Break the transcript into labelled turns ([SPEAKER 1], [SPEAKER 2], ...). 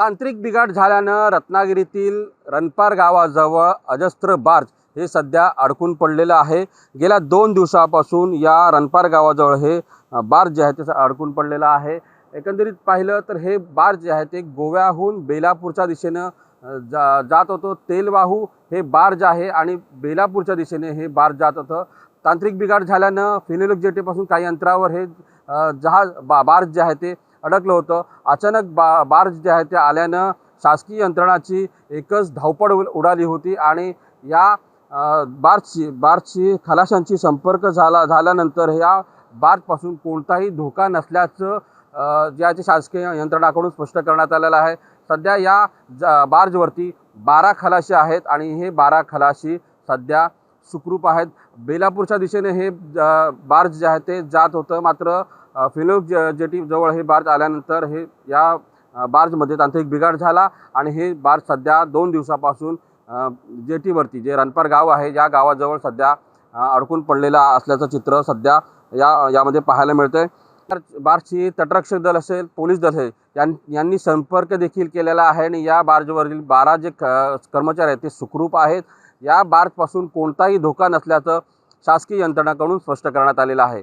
[SPEAKER 1] तांत्रिक बिघाड झाल्यानं रत्नागिरीतील रणपार गावाजवळ अजस्त्र बार्ज हे सध्या अडकून पडलेलं आहे. गेल्या दोन दिवसापासून या रणपार गावाजवळ हे बार्ज जे आहे ते अडकून पडलेलं आहे. एकंदरीत पाहिलं तर हे बार्ज जे आहे ते गोव्याहून बेलापूरच्या दिशेनं जा जात होतं. तेलवाहू हे बार्ज आहे आणि बेलापूरच्या दिशेने हे बार्ज जात होतं. तांत्रिक बिघाड झाल्यानं फिनेलोक जेटीपासून काही अंतरावर हे जहाज बा बार्ज जे आहे ते अडकलं होतं. अचानक बा बार्ज जे आहे ते आल्यानं शासकीय यंत्रणाची एकच धावपळ उडाली होती आणि या बार्जची बार्जची खलाशांची संपर्क झाला झाल्यानंतर या बार्जपासून कोणताही धोका नसल्याचं जे आहे ते शासकीय यंत्रणाकडून स्पष्ट करण्यात आलेलं आहे. सध्या या ज बार्जवरती बारा खलाशी आहेत आणि हे बारा खलाशी सध्या सुखरूप आहेत. बेलापूरच्या दिशेने हे बार्ज जे आहे ते जात होतं. मात्र अ, फिलोक ज जेटीजवळ हे बार्ज आल्यानंतर हे या बार्जमध्ये तांत्रिक बिघाड झाला आणि हे बार्ज सध्या दोन दिवसापासून जेटीवरती जे रणपार गाव आहे या गावाजवळ सध्या अडकून पडलेलं असल्याचं चित्र सध्या या यामध्ये पाहायला मिळतंय. बार्जची तटरक्षक दल असेल पोलीस दल असेल यां यांनी संपर्क देखील केलेला आहे आणि या बार्जवरील बारा जे क कर्मचारी आहेत ते सुखरूप आहेत. या बार्जपासून कोणताही धोका नसल्याचं शासकीय यंत्रणाकडून स्पष्ट करण्यात आलेलं आहे.